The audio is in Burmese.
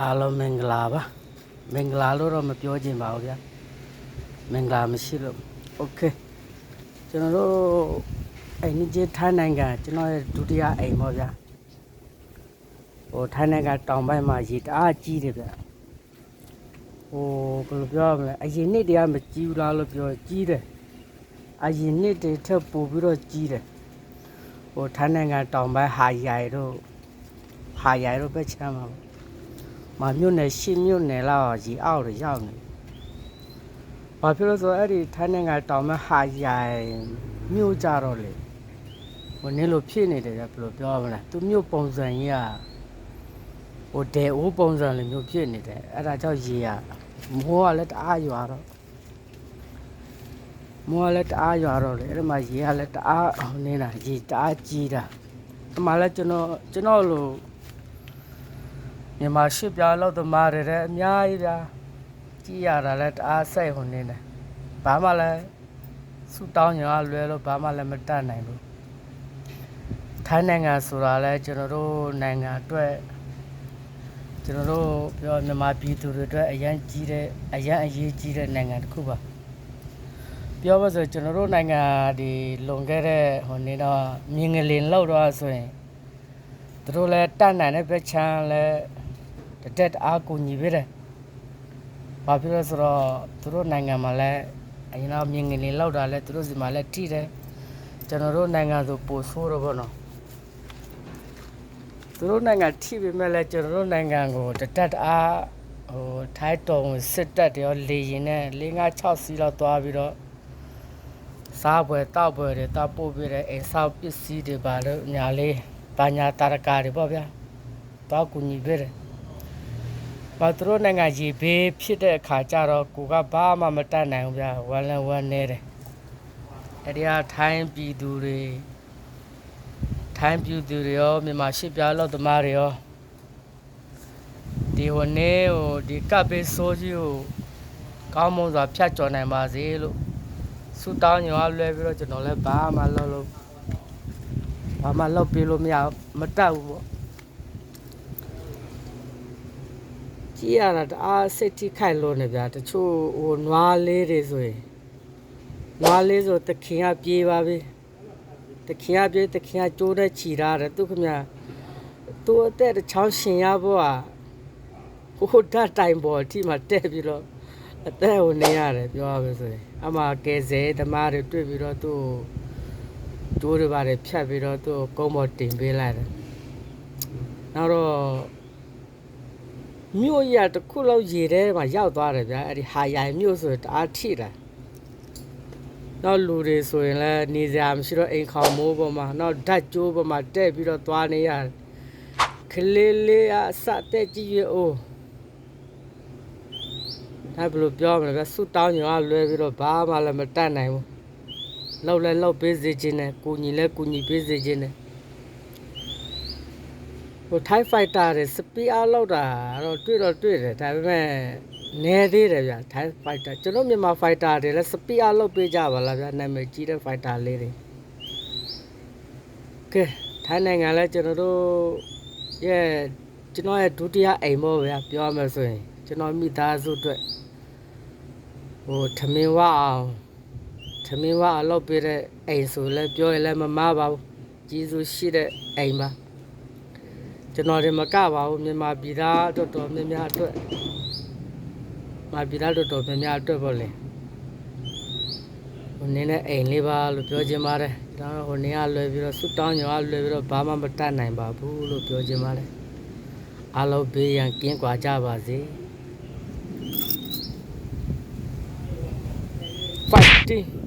အားလုံးမင်္ဂလာပါမင်္ဂလာလို့တော့မပြောချင်ပါဘူးဗျာမင်္ဂလာမရှိလို့โอเคကျွန်တော်တို့အိမ်ကြီးထိုင်းနိုင်ငံကျွန်တော်ရဲ့ဒုတိယအိမ်ပေါ့ဗျာဟိုထိုင်းနိုင်ငံတောင်ပိုင်းမှာရေတအားကြီးတယ်ဗျာဟိုဘယ်လိုပြောရမလဲအရင်နှစ်တည်းကမကြီးဘူးလားလို့ပြောကြီးတယ်အရင်နှစ်တည်းထက်ပိုပြီးတော့ကြီးတယ်ဟိုထိုင်းနိုင်ငံတောင်ပိုင်းဟာရိုင်တို့ဟာရိုင်တို့ပဲချမ်းပါဘူး မမြို့နယ်ရှစ်မြို့နယ်လောက်ကြီးအောက်ရရောက်နေ။ဘာဖြစ်လို့ဆိုတော့အဲ့ဒီထိုင်းနိုင်ငံတောင်မဲ့ဟာရိုင်မြို့ကြတော့လေ။ဟိုနင်းလို့ဖြစ်နေတယ်ဗျဘယ်လိုပြောရမလဲ။သူမြို့ပုံစံကြီးကဟိုတဲအိုးပုံစံလိုမျိုးဖြစ်နေတယ်။အဲ့ဒါကြောင့်ရေကမိုးကလည်းတအားရွာတော့မိုးကလည်းတအားရွာတော့လေအဲ့ဒီမှာရေကလည်းတအားဟိုနေတာရေတအားကြီးတာ။အမှလည်းကျွန်တော်ကျွန်တော်လို မြန်မာရှစ်ပြားလောက်သမားတွေလည်းအများကြီးဗျာကြည်ရတာလည်းတအားစိတ်ဟွန်နေတယ်ဘာမှလည်းဆူတောင်းညာလွဲလို့ဘာမှလည်းမတတ်နိုင်ဘူးထိုင်းနိုင်ငံဆိုတာလည်းကျွန်တော်တို့နိုင်ငံအတွက်ကျွန်တော်တို့ပြောမြန်မာပြည်သူတွေအတွက်အရန်ကြီးတဲ့အရန်အရေးကြီးတဲ့နိုင်ငံတစ်ခုပါပြောပါဆိုကျွန်တော်တို့နိုင်ငံဒီလွန်ခဲ့တဲ့ဟိုနေတော့မြင်းငလင်လောက်တော့ဆိုရင်သူတို့လည်းတတ်နိုင်တဲ့ဘက်ချမ်းလည်း တတက်တအားကိုညီပေးတယ်။ဘာဖြစ်လို့လဲဆိုတော့သူတို့နိုင်ငံမှာလည်းအရင်တော့မြင်ငင်လေးလောက်တာလဲသူတို့စီမှာလည်းထိတယ်။ကျွန်တော်တို့နိုင်ငံဆိုပိုဆိုးတော့ဘောနော်။သူတို့နိုင်ငံထိပေမဲ့လည်းကျွန်တော်တို့နိုင်ငံကိုတတက်တအားဟိုထိုင်းတော်ဝင်စစ်တပ်တွေရောလေရင်နဲ့၄၅6စီးလောက်သွားပြီးတော့စားပွဲတောက်ပွဲတွေတောက်ပို့ပြတဲ့အိမ်ဆောက်ပစ္စည်းတွေပါလို့ညာလေးပါညာတာရကာတွေပေါ့ဗျာ။တောက်ကူညီပေးတယ် ဘာသူတို့နိုင်ငံရေဘေးဖြစ်တဲ့အခါကျတော့ကိုကဘာမှမတတ်နိုင်ဘူးဗျာဝမ်းလည်းဝမ်းနေတယ်အဲ့ဒီဟာထိုင်းပြည်သူတွေထိုင်းပြည်သူတွေရောမြန်မာရှစ်ပြားလောက်သမားတွေရောဒီဝနေဟိုဒီကပ်ပေးဆိုးကြီးကိုကောင်းမွန်စွာဖြတ်ကျော်နိုင်ပါစေလို့ဆုတောင်းညောလွဲပြီးတော့ကျွန်တော်လည်းဘာမှလုပ်လို့ဘာမှလုပ်ပြလို့မရမတတ်ဘူးပေါ့ ကြည့်ရတာတအားစိတ်ထိခိုက်လို့နေဗျာတချို့ဟိုနွားလေးတွေဆိုရင်နွားလေးဆိုတခင်ကပြေးပါပြီတခင်ကပြေးတခင်ကကျိုးတဲ့ခြီထားတယ်သူခမသူအသက်တစ်ချောင်းရှင်ရဖို့อ่ะဟိုဓာတ်တိုင်ပေါ်အထိမှတက်ပြီးတော့အသက်ကိုနေရတယ်ပြောရမယ်ဆိုရင်အမှကဲစဲသမားတွေတွေ့ပြီးတော့သူ့ကိုကျိုးတွေပါတယ်ဖြတ်ပြီးတော့သူ့ကိုကုန်းပေါ်တင်ပေးလိုက်တယ်နောက်တော့ မြို့ရတစ်ခုလောက်ရေထဲမှာရောက်သွားတယ်ဗျာအဲ့ဒီဟာရိုင်မြို့ဆိုရင်တအားထိတာနောက်လူတွေဆိုရင်လည်းနေစရာမရှိတော့အိမ်ခေါင်မိုးပေါ်မှာနောက်ဓာတ်ကြိုးပေါ်မှာတက်ပြီးတော့သွားနေရတယ်ခလေးလေးအစတက်ကြည့်ရအိုးဒါဘယ်လိုပြောမလဲဗျာဆူတောင်းညောလွဲပြီးတော့ဘာမှလည်းမတတ်နိုင်ဘူးလောက်လဲလောက်ပေးစေခြင်းနဲ့ကိုညီလဲကိုညီပေးစေခြင်းနဲ့ဟို Thai fighter တွေစပီအားလောက်တာတော့တွေ့တော့တွေ့တယ်ဒါပေမဲ့နဲသေးတယ်ဗျ Thai fighter ကျွန်တော်မြန်မာ fighter တွေလည်းစပီအားလောက်ပေးကြပါလားဗျနာမည်ကြီးတဲ့ fighter လေးတွေကဲထိုင်းနိုင်ငံလည်းကျွန်တော်တို့ရဲ့ကျွန်တော်ရဲ့ဒုတိယအိမ်ပေါ့ဗျာပြောရမယ်ဆိုရင်ကျွန်တော်မိသားစုအတွက်ဟိုထမင်းဝအောင်ထမင်းဝအောင်လုပ်ပေးတဲ့အိမ်ဆိုလည်းပြောရင်လည်းမမားပါဘူးကြီးစုရှိတဲ့အိမ်ပါ ကျွန်တော်တွေမကပါဘူးမြန်မာပြည်သားတော်တော်များများအတွက်မပြည်သားတော်တော်များများအတွက်ပေါ့လေဟိုနင်းနဲ့အိမ်လေးပါလို့ပြောချင်ပါတယ်ဒါတော့ဟိုနေရလွယ်ပြီးတော့ဆွတောင်းညောလွယ်ပြီးတော့ဘာမှမတတ်နိုင်ပါဘူးလို့ပြောချင်ပါတယ်အားလုံးဘေးရန်ကင်းကွာကြပါစေ fighting